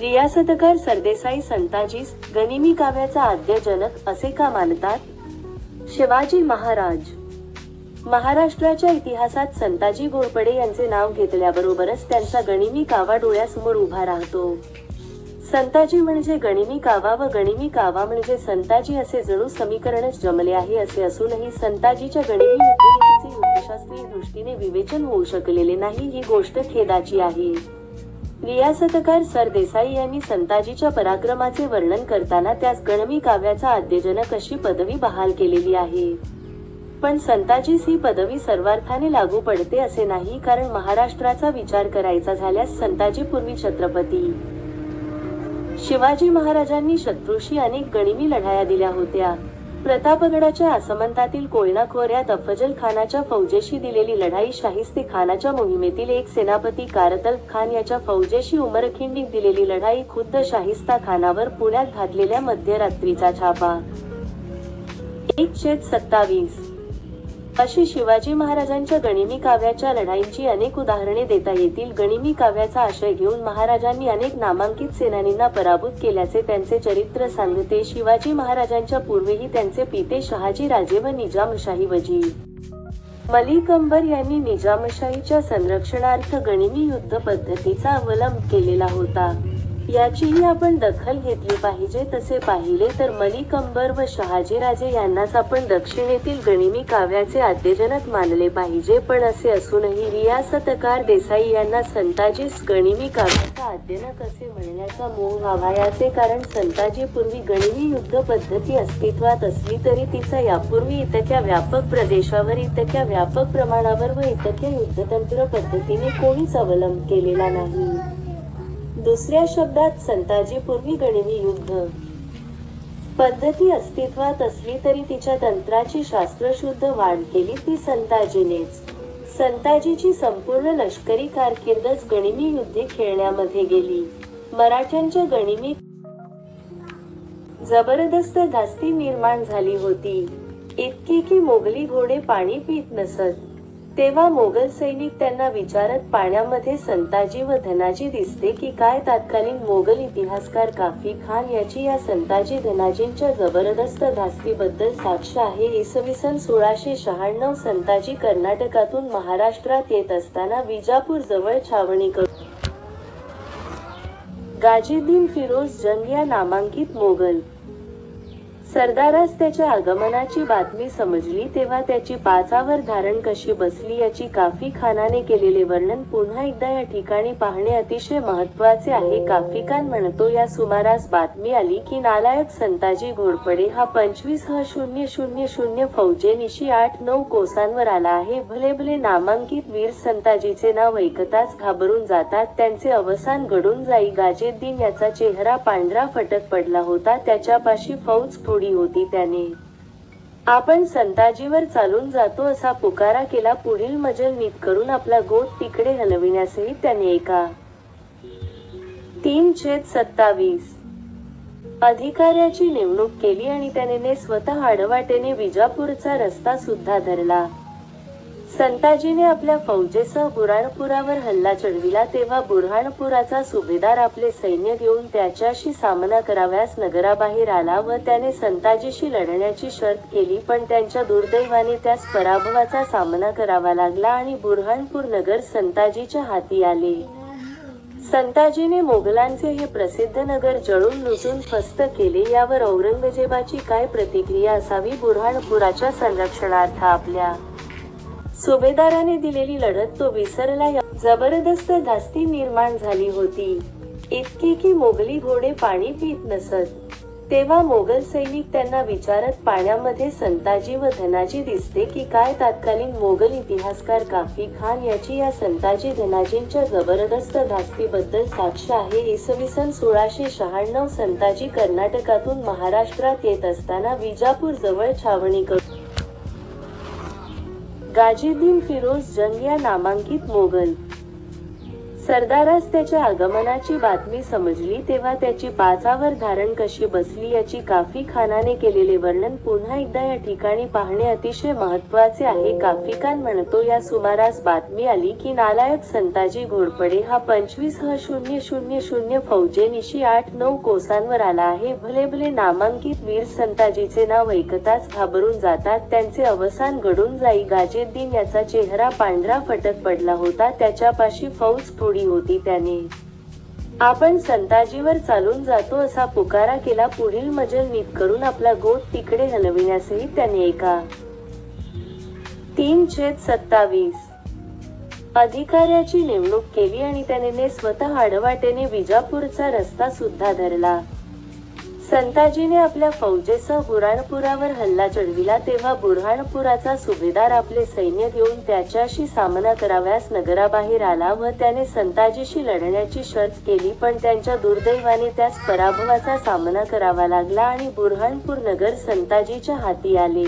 रियासतकार सरदेसाई संताजीस गनिमी काव्याचा आद्य जनक असे का मानतात? शिवाजी महाराज. महाराष्ट्राच्या इतिहासात संताजी घोरपडे यांचे नाव घेतल्याबरोबरच त्यांचा गणिमी कावा डोळ्यासमोर उभा राहतो. संताजी म्हणजे गणिमी कावा व गणिमी कावा म्हणजे संताजी असे जणू समीकरणच जमले आहे असे असूनही संताजीच्या गणिमी युद्धशास्त्रीय दृष्टीने विवेचन होऊ शकलेले नाही ही गोष्ट खेदाची आहे. रियासतकार सरदेसाई यांनी संताजीच्या पराक्रमाचे वर्णन करताना त्यास गणमी काव्याचा आद्यजनक अशी पदवी बहाल केलेली आहे. पण संताजीस ही पदवी सर्वार्थाने लागू पडते असे नाही कारण महाराष्ट्राचा विचार करायचा झाल्यास संताजी पूर्वी छत्रपती. शिवाजी महाराजांनी शत्रूशी अनेक गणिमी लढाया दिल्या होत्या. प्रतापगडाच्या आसमंतातील कोयना खोऱ्यात अफजल खानाच्या फौजेशी दिलेली लढाई शाहिस्ते खानाच्या मोहिमेतील एक सेनापती कारतल खान याच्या फौजेशी उमरखिंडीत दिलेली लढाई खुद्द शाहिस्ता खानावर पुण्यात घातलेल्या मध्यरात्रीचा छापा. एक सत्तावीस. अशी शिवाजी महाराजांच्या गणिमी काव्याच्या लढाईंची अनेक उदाहरणे देता येतील. गणिमी काव्याचा आशय घेऊन महाराजांनी अनेक नामांकित सेनानींना पराभूत केल्याचे त्यांचे चरित्र सांगते. शिवाजी महाराजांच्या पूर्वीही त्यांचे पिते शहाजी राजे व निजामशाही वजी. मलिक अंबर यांनी निजामशाहीच्या संरक्षणार्थ गणिमी युद्ध पद्धतीचा अवलंब केलेला होता. याचीही आपण दखल घेतली पाहिजे तसे पाहिले तर मलिक अंबर व शहाजीराजे यांनाच आपण दक्षिणेतील गणिमी काव्याचे आद्यजनक मानले पाहिजे. पण असे असूनही रियासतकार देसाई यांना संताजीस गणिमी काव्याचा आद्यनक असे म्हणण्याचा मोह व्हावा याचे कारण संताजी पूर्वी गणिमी युद्ध पद्धती अस्तित्वात असली तरी तिचा यापूर्वी इतक्या व्यापक प्रदेशावर इतक्या व्यापक प्रमाणावर व इतक्या युद्धतंत्र पद्धतीने कोणीच अवलंब केलेला नाही. दुसऱ्या शब्दात संताजी पूर्वी गणिमी युद्ध. पद्धती अस्तित्वात असली तरी तिच्या तंत्राची शास्त्रशुद्ध वाढ केली ती संताजीनेच. संताजीची संपूर्ण लष्करी कारकीर्दच गणिमी युद्धे खेळण्यामध्ये गेली. मराठ्यांच्या गणिमी जबरदस्त धास्ती निर्माण झाली होती. इतकी की मोगली घोडे पाणी पित नसत. तेव्हा मोगल सैनिक त्यांना विचारत पाण्यामध्ये संताजी व धनाजी दिसते की काय तत्कालीन मोगल इतिहासकार काफी खान याची या संताजी धनाजींच्या जबरदस्त धास्तीबद्दल साक्ष आहे. इसवी सन सोळाशे शहाण्णव संताजी कर्नाटकातून महाराष्ट्रात येत असताना विजापूर जवळ छावणी करून गाजीद्दीन फिरोज जंग या नामांकित मोगल सरदारास त्याच्या आगमनाची बातमी समजली तेव्हा त्याची पाचावर धारण कशी बसली याची काफी खानाने केलेले वर्णन पुन्हा एकदा या ठिकाणी पाहणे अतिशय महत्त्वाचे आहे. काफी खान म्हणतो या सुमारास बातमी आली की नालायक संताजी घोरपडे हा पंचवीस ह शून्य शून्य शून्य फौजेनिशी आठ नऊ कोसांवर आला आहे. भले भले नामांकित वीर संताजीचे नाव ऐकताच घाबरून जातात त्यांचे अवसान घडून जाई. गाजेद्दीन याचा चेहरा पांढरा फटक पडला होता त्याच्यापाशी फौज थोडी होती त्याने. आपण संताजीवर चालून जातो असा पुकारा केला पुढील मजल नीट करून आपला गोत तिकडे हलविण्यासही त्याने एका. तीन छेद सत्तावीस. अधिकाऱ्याची नेमणूक केली आणि त्याने स्वतः आडवाटेने विजापूरचा रस्ता सुद्धा धरला. संताजीने आपल्या फौजेसह बुऱ्हाणपुरावर हल्ला चढविला तेव्हा बुऱ्हाणपुराचा सुभेदार आपले सैन्य घेऊन त्याच्याशी सामना कराव्यास नगराबाहेर आला व त्याने संताजीशी लढण्याची शर्त केली पण त्यांच्या दुर्दैवाने त्यास पराभवाचा सामना करावा लागला आणि बुऱ्हाणपूर नगर संताजीच्या हाती आले. संताजीने मोगलांचे हे प्रसिद्ध नगर जळून लुटून फस्त केले यावर औरंगजेबाची काय प्रतिक्रिया असावी? बुऱ्हाणपुराच्या संरक्षणार्थ आपल्या सुभेदाराने दिलेली लढत तो विसरला. जबरदस्त धास्ती निर्माण झाली होती. इतकी की मोगली घोडे पाणी पित नसत. तेव्हा मोगल सैनिक त्यांना विचारत पाण्यामध्ये संताजी व धनाजी दिसते की काय तत्कालीन मोगल इतिहासकार काफी खान याची या संताजी धनाजींच्या जबरदस्त धास्तीबद्दल साक्ष आहे. इसवी सन सोळाशे शहाण्णव संताजी कर्नाटकातून महाराष्ट्रात येत असताना विजापूर जवळ छावणी करून गाजीदीन फिरोज जंग या नामांकित मोगल. सरदारास त्याच्या आगमनाची बातमी समजली तेव्हा त्याची पाचावर धारण कशी बसली याची काफी खानाने केलेले वर्णन पुन्हा एकदा या ठिकाणी पाहणे अतिशय महत्त्वाचे आहे. काफी खान म्हणतो या सुमारास बातमी आली की नालायक संताजी घोडपडे हा पंचवीस ह शून्य शून्य शून्य फौजेनिशी आठ नऊ कोसांवर आला आहे. भले भले नामांकित वीर संताजीचे नाव ऐकताच घाबरून जातात त्यांचे अवसान घडून जाई. गाजेद्दीन याचा चेहरा पांढरा फटक पडला होता त्याच्यापाशी फौज थोडी होती त्याने. आपण संताजीवर चालून जातो असा पुकारा केला पुढील मजल नीट करून आपला गोट तिकडे हलविण्यासही त्याने एका तीन छेद सत्तावीस. अधिकाऱ्याची नेमणूक केली आणि त्याने स्वतः आडवाटेने विजापूरचा रस्ता सुद्धा धरला. संताजीने आपल्या फौजेसह बुऱ्हाणपुरावर हल्ला चढविला तेव्हा बुऱ्हाणपुराचा सुभेदार आपले सैन्य घेऊन त्याच्याशी सामना कराव्यास नगराबाहेर आला व त्याने संताजीशी लढण्याची शर्त केली पण त्यांच्या दुर्दैवाने त्यास पराभवाचा सामना करावा लागला आणि बुऱ्हाणपूर नगर संताजीच्या हाती आले.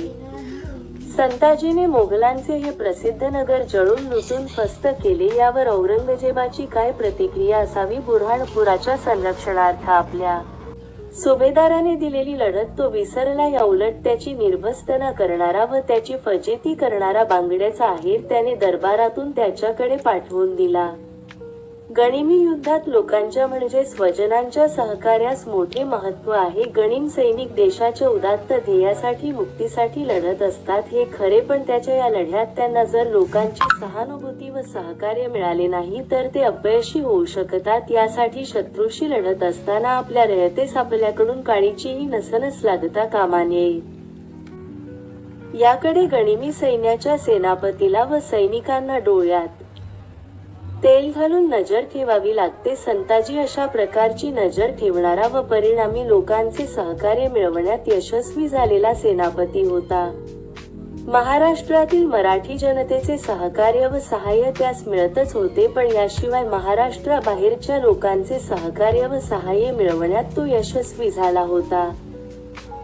संताजीने मोगलांचे हे प्रसिद्ध नगर जळून लुटून फस्त केले यावर औरंगजेबाची काय प्रतिक्रिया असावी? बुऱ्हाणपुराच्या संरक्षणार्थ आपल्या सुभेदाराने दिलेली लढत तो विसरला या उलट त्याची निर्भस्तना करणारा व त्याची फजेती करणारा बांगड्याचा आहेर त्याने दरबारातून त्याच्याकडे पाठवून दिला. गणिमी युद्धात लोकांच्या म्हणजे स्वजनांच्या सहकार्यास मोठे महत्त्व आहे. गणिम सैनिक देशाच्या उदात्त ध्येयासाठी मुक्तीसाठी लढत असतात. हे खरे पण त्याच्या या लढ्यात त्यांना जर लोकांची सहानुभूती व सहकार्य मिळाले नाही तर ते अपयशी होऊ शकतात. यासाठी शत्रूशी लढत असताना आपल्या रयतेस आपल्याकडून काळीचीही नसनस लागता कामा नये. याकडे गणिमी सैन्याच्या सेनापतीला व सैनिकांना डोळ्यात तेल घालून नजर ठेवावी लागते. संताजी अशा प्रकारची नजर ठेवणारा व परिणामी लोकांचे सहकार्य मिळवण्यात यशस्वी झालेला सेनापती होता. महाराष्ट्रातील मराठी जनतेचे सहकार्य व सहाय्य त्यास मिळतच होते पण याशिवाय महाराष्ट्राबाहेरच्या लोकांचे सहकार्य व सहाय्य मिळवण्यात तो यशस्वी झाला होता.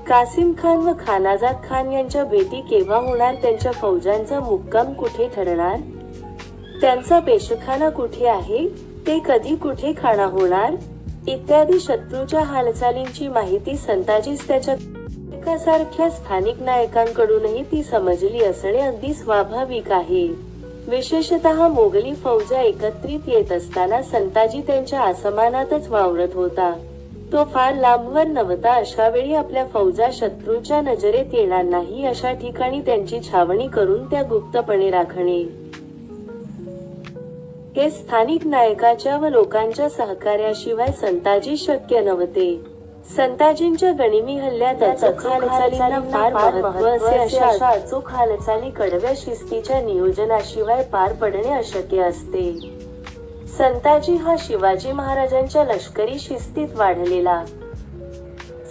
कासिम खान व खानाजाद खान यांच्या भेटी केव्हा होणार त्यांच्या फौजांचा मुक्काम कुठे ठरणार? त्यांचा पेशखाना कुठे आहे ते कधी कुठे खाणा होणार इत्यादी शत्रूच्या हालचालींची माहिती संताजीस त्याच्या सारख्या स्थानिक नायकांकडूनही ती समजली असणे अगदी स्वाभाविक आहे. विशेषतः मोगली फौजा एकत्रित येत असताना संताजी त्यांच्या आसमानातच वावरत होता. तो फार लांबवर नव्हता अशा वेळी आपल्या फौजा शत्रूच्या नजरेत येणार नाही अशा ठिकाणी त्यांची छावणी करून त्या गुप्तपणे राखणे. हे स्थानिक नायकाच्या व लोकांच्या सहकार्याशिवाय संताजी शक्य नव्हते. संताजींच्या गनिमी हल्ल्यात अचूक हालचालींना फार महत्त्व असे अशा अचूक हालचाली कडव्या शिस्तीच्या नियोजनाशिवाय पार पडणे अशक्य असते. संताजी हा शिवाजी महाराजांच्या लष्करी शिस्तीत वाढलेला.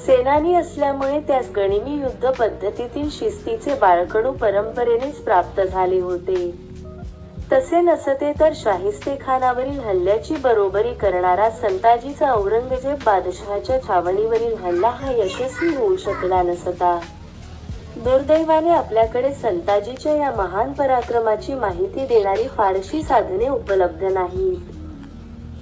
सेनानी असल्यामुळे त्यास गनिमी युद्ध पद्धतीतील शिस्तीचे बाळकडू परंपरेनेच प्राप्त झाले होते. तसे नसते तर शाहिस्ते खानावरील हल्ल्याची बरोबरी करणारा संताजीचा औरंगजेब बादशहाच्या छावणीवरील हल्ला हा यशस्वी होऊ शकला नसता. दुर्दैवाने आपल्याकडे संताजीच्या या महान पराक्रमाची माहिती देणारी फारशी साधने उपलब्ध नाही.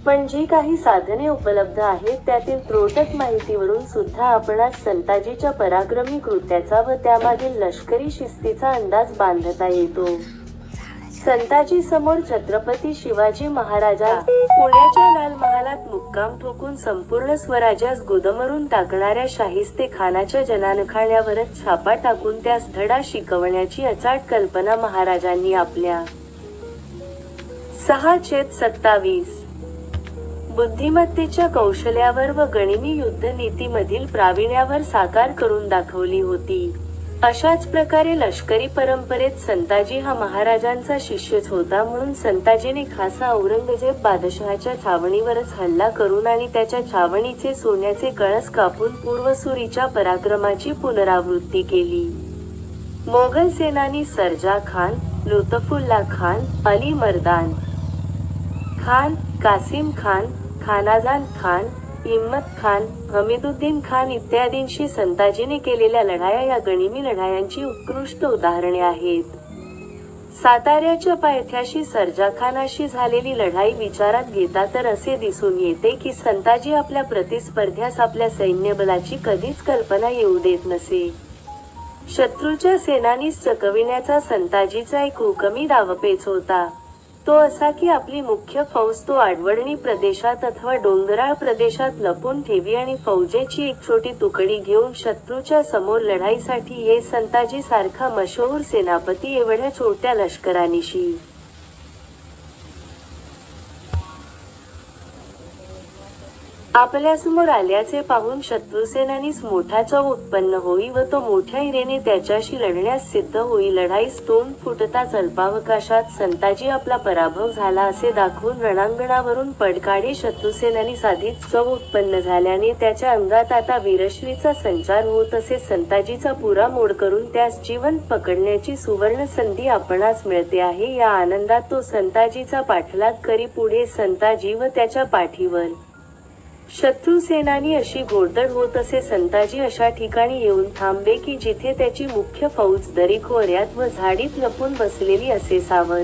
पण जी काही साधने उपलब्ध आहेत त्यातील त्रोटक माहितीवरून सुद्धा आपणास संताजीच्या पराक्रमी कृत्याचा व त्यामागील लष्करी शिस्तीचा अंदाज बांधता येतो. संताजी समोर छत्रपती शिवाजी महाराजा पुण्याच्या लाल महालात मुक्काम ठोकून संपूर्ण स्वराज्यास गोदमरून टाकणाऱ्या शाहिस्ते खानाच्या जनानखाण्यावरच छापा टाकून त्यास धडा शिकवण्याची अचाट कल्पना महाराजांनी आपल्या. सहा छेद सत्तावीस. बुद्धिमत्तेच्या कौशल्यावर व गणिमी युद्ध नीतीमधील प्रावीण्यावर साकार करून दाखवली होती. अशाच प्रकारे लष्करी परंपरेत संताजी हा महाराजांचा शिष्यच होता म्हणून संताजीने खासा औरंगजेब बादशहाच्या छावणीवरच हल्ला करून आणि त्याच्या छावणीचे सोन्याचे कळस कापून पूर्वसुरीच्या पराक्रमाची पुनरावृत्ती केली. मोगल सेनानी सरजा खान लुतफुल्ला खान अली मर्दान खान कासिम खान खानाजान खान हिम्मत खान हमीदुद्दीन खान इत्यादींशी संताजीने केलेल्या लढाया या गणिमी लढायांची उत्कृष्ट उदाहरणे आहेत. साताऱ्याच्या पायथ्याशी सर्जाखानाशी झालेली लढाई विचारात घेता तर असे दिसून येते की संताजी आपल्या प्रतिस्पर्ध्यास आपल्या सैन्यबलाची कधीच कल्पना येऊ देत नसे. शत्रूच्या सेनानीस चकविण्याचा संताजीचा एक हुकमी डावपेच होता. तो असा की आपली मुख्य फौज तो आडवळणी प्रदेशात अथवा डोंगराळ प्रदेशात लपून ठेवी आणि फौजेची एक छोटी तुकडी घेऊन शत्रूच्या समोर लढाईसाठी हे संताजी सारखा मशहूर सेनापती एवढ्या छोट्या लष्करानिशी. आपल्यासमोर आल्याचे पाहून शत्रुसेनानीस मोठा चव उत्पन्न होई व तो मोठ्या इरेने त्याच्याशी लढण्यास सिद्ध होई. लढाईस तोंड फुटताच अल्पावकाशात संताजी आपला पराभव झाला असे दाखवून रणांगणावरून पडकाडे शत्रुसेनानी साधीत चव उत्पन्न झाल्याने त्याच्या अंगात आता वीरश्रीचा संचार होत असे संताजीचा पुरा मोड करून त्यास जीवन पकडण्याची सुवर्ण संधी आपणास मिळते आहे. या आनंदात तो संताजीचा पाठलाग करी पुढे संताजी व त्याच्या पाठीवर शत्रू सेनानी अशी घोडदड होत असे संताजी अशा ठिकाणी येऊन थांबे की जिथे त्याची मुख्य फौज दरी खोऱ्यात व झाडीत लपून बसलेली असे सावध.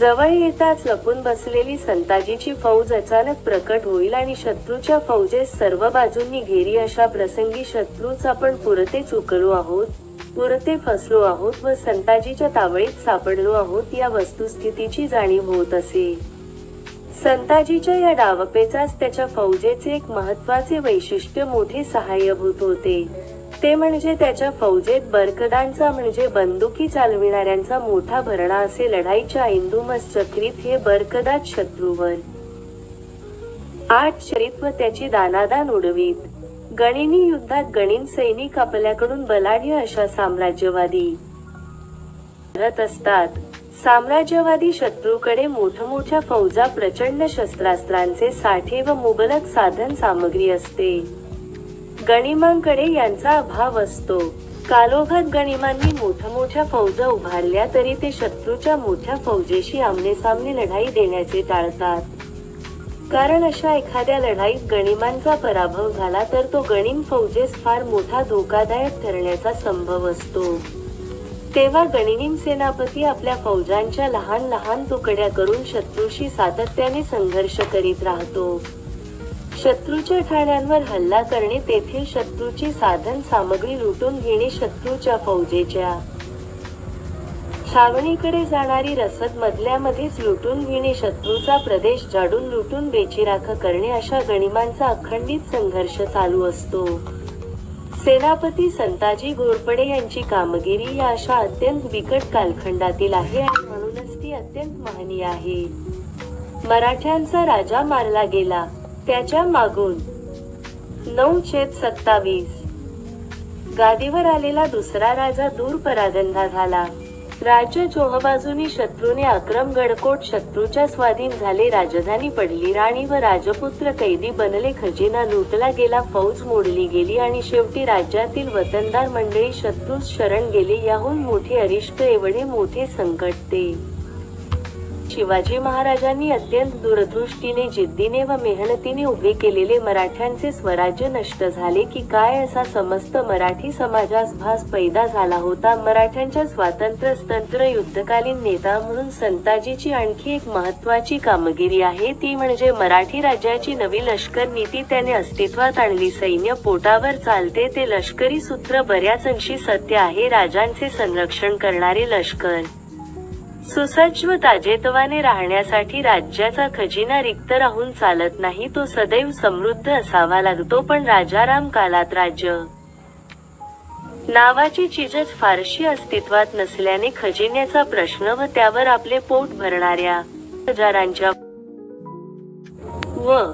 जवळ येताच लपून बसलेली संताजीची फौज अचानक प्रकट होईल आणि शत्रूच्या फौजेस सर्व बाजूंनी घेरी अशा प्रसंगी शत्रूच आपण पुरते चुकलो आहोत पुरते फसलो आहोत व संताजीच्या तावळीत सापडलो आहोत या वस्तुस्थितीची जाणीव होत असे. संताजीच्या या डावपेचाच त्याच्या फौजेचे एक महत्त्वाचे वैशिष्ट्य मोठे सहाय्यभूत होते. ते म्हणजे त्याच्या फौजेत बरकदांचा म्हणजे बंदुकी चालविणाऱ्यांचा मोठा भरणा असे लढाईच्या इंदुमस चक्रीत हे बरकदात शत्रूवर. आठ शरीत व त्याची दानादान उडवीत. गणिनी युद्धात गणिन सैनिक आपल्याकडून बलाढ्य अशा साम्राज्यवादी. असतात. साम्राज्यवादी शत्रूकडे मोठमोठ्या फौजा प्रचंड शस्त्रास्त्रांचे साठे व मुबलक साधन सामग्री असते. गणिमांकडे यांचा अभाव असतो. कालोघात गणिमांनी मोठमोठ्या फौजा उभारल्या तरी ते शत्रूच्या मोठ्या फौजेशी आमनेसामने लढाई देण्याचे टाळतात. कारण अशा एखाद्या लढाईत गणिमांचा पराभव झाला तर तो गणिम फौजेस फार मोठा धोकादायक ठरण्याचा संभव असतो. तेव्हा गणिनीम सेनापती आपल्या फौजांच्या लहान लहान तुकड्या करून शत्रूशी सातत्याने संघर्ष करीत राहतो. शत्रूच्या ठाण्यांवर हल्ला करणे तेथील शत्रूची साधन सामग्री लुटून घेणे शत्रूच्या फौजेच्या. छावणीकडे जाणारी रसद मधल्यामध्येच लुटून घेणे शत्रूचा प्रदेश जाडून लुटून बेचिराख करणे अशा गणिमांचा अखंडित संघर्ष चालू असतो. सेनापती संताजी घोरपडे यांची कामगिरी या अशा अत्यंत बिकट कालखंडातील आहे आणि म्हणूनच ती अत्यंत महनीय आहे. मराठ्यांचा राजा मारला गेला. त्याच्या मागून नऊ छेद सत्तावीस. गादीवर आलेला दुसरा राजा दूर परागंधा झाला. राज्य चोहबाजूनी शत्रूने अक्रम गडकोट शत्रूच्या स्वाधीन झाले राजधानी पडली राणी व राजपुत्र कैदी बनले खजिना लुटला गेला फौज मोडली गेली आणि शेवटी राज्यातील वतनदार मंडळी शत्रूस शरण गेले याहून मोठे अरिष्ट एवढे मोठे संकट ते. शिवाजी महाराजांनी अत्यंत दूरदृष्टीने जिद्दीने व मेहनतीने उभे केलेले मराठ्यांचे स्वराज्य नष्ट झाले की काय असा समस्त मराठी समाजास भास पैदा झाला होता. मराठ्यांच्या स्वातंत्र्य तंत्र युद्धकालीन नेता म्हणून संताजीची आणखी एक महत्वाची कामगिरी आहे. ती म्हणजे मराठी राज्याची नवी लष्कर नीती त्याने अस्तित्वात आणली. सैन्य पोटावर चालते ते लष्करी सूत्र बऱ्याच अंशी सत्य आहे. राजांचे संरक्षण करणारे लष्कर सुसज्ज व ताजेतवाने राहण्यासाठी राज्याचा खजिना रिक्त राहून चालत नाही तो सदैव समृद्ध असावा लागतो पण राजाराम कालात राज्य. नावाची चीजच फारशी अस्तित्वात नसल्याने खजिन्याचा प्रश्न व त्यावर आपले पोट भरणाऱ्या हजारांच्या व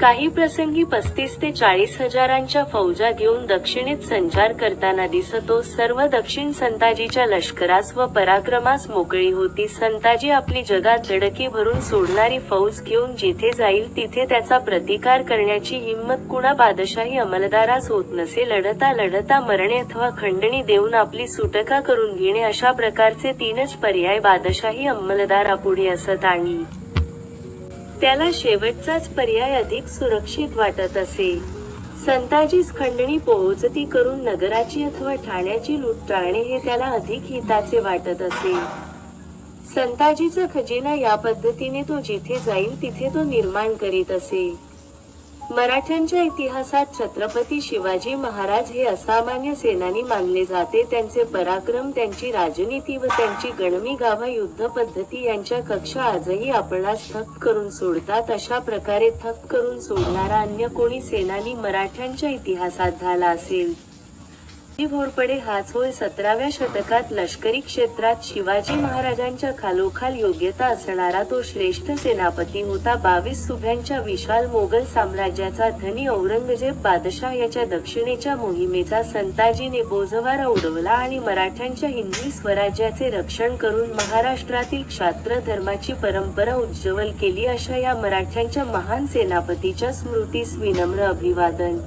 काही प्रसंगी पस्तीस ते चाळीस हजारांच्या फौजा घेऊन दक्षिणेत संचार करताना दिसतो सर्व दक्षिण संताजीच्या लष्करास व पराक्रमास मोकळी होती. संताजी आपली जगात धडकी भरून सोडणारी फौज घेऊन जिथे जाईल तिथे त्याचा प्रतिकार करण्याची हिंमत कुणा बादशाही अंमलदारास होत नसे लढता लढता मरणे अथवा खंडणी देऊन आपली सुटका करून घेणे अशा प्रकारचे तीनच पर्याय बादशाही अंमलदारापुढे असत आणि त्याला शेवटचाच पर्याय अधिक सुरक्षित वाटत असे. संताजीस खंडणी पोहोचती करून नगराची अथवा ठाण्याची लूट टाळणे हे त्याला अधिक हिताचे वाटत असे. संताजीचा खजिना या पद्धतीने तो जिथे जाईल तिथे तो निर्माण करीत असे. मराठ्यांच्या इतिहासात छत्रपती शिवाजी महाराज हे असामान्य सेनानी मानले जाते. त्यांचे पराक्रम त्यांची राजनीती व त्यांची गणमी गाभा युद्ध पद्धती यांच्या कक्षा आजही आपणास थक करून सोडतात. अशा प्रकारे थक करून सोडणारा अन्य कोणी सेनानी मराठ्यांच्या इतिहासात झाला असेल? घोरपडे हाच होय सतराव्या शतकात लष्करी क्षेत्रात शिवाजी महाराजांच्या खालोखाल योग्यता असणारा तो श्रेष्ठ सेनापती होता. बावीस सुभ्यांच्या विशाल मोगल साम्राज्याचा धनी औरंगजेब बादशाह याच्या दक्षिणेच्या मोहिमेचा संताजीने बोजवारा उडवला आणि मराठ्यांच्या हिंदवी स्वराज्याचे रक्षण करून महाराष्ट्रातील क्षात्र धर्माची परंपरा उज्ज्वल केली अशा या मराठ्यांच्या महान सेनापतीच्या स्मृतीस विनम्र अभिवादन.